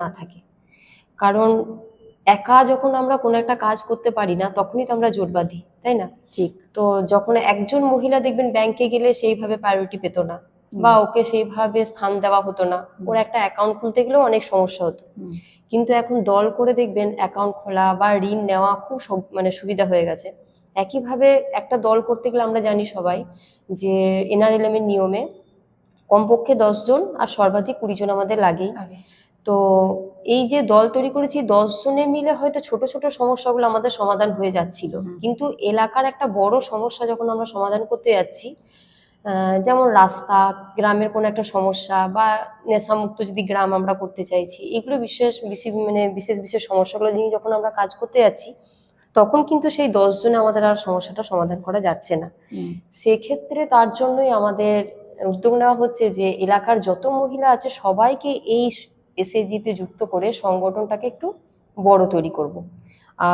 না থাকে। কারণ একা যখন আমরা কোনো একটা কাজ করতে পারি না তখনই তো আমরা জোট বাঁধি তাই না? ঠিক। তো যখন একজন মহিলা দেখবেন ব্যাংকে গেলে সেইভাবে প্রায়োরিটি পেতো না বা ওকে সেইভাবে স্থান দেওয়া হতো না। ওর একটা অ্যাকাউন্ট খুলতে গেলেও অনেক সমস্যা হতো। কিন্তু এখন দল করে দেখবেন অ্যাকাউন্ট খোলা বা ঋণ নেওয়া খুব মানে সুবিধা হয়ে গেছে। একইভাবে একটা দল করতে গেলে আমরা জানি সবাই যে এনআরএলএম এর নিয়মে কমপক্ষে দশজন আর সর্বাধিক কুড়ি জন আমাদের লাগেই। তো এই যে দল তৈরি করেছি দশ জনে মিলে হয়তো ছোট ছোট সমস্যাগুলো আমাদের সমাধান হয়ে যাচ্ছিল। কিন্তু এলাকার একটা বড় সমস্যা যখন আমরা সমাধান করতে যাচ্ছি যেমন রাস্তা গ্রামের কোনো একটা সমস্যা বা নেশামুক্ত যদি গ্রাম আমরা করতে চাইছি এগুলো বিশেষ বিশেষ মানে বিশেষ বিশেষ সমস্যাগুলো নিয়ে যখন আমরা কাজ করতে যাচ্ছি তখন কিন্তু সেই দশ জনে আমাদের আর সমস্যাটা সমাধান করা যাচ্ছে না। সেক্ষেত্রে তার জন্যই আমাদের উদ্যোগ নেওয়া হচ্ছে যে এলাকার যত মহিলা আছে সবাইকে এই এসএজিতে যুক্ত করে সংগঠনটাকে একটু বড় তৈরি করব।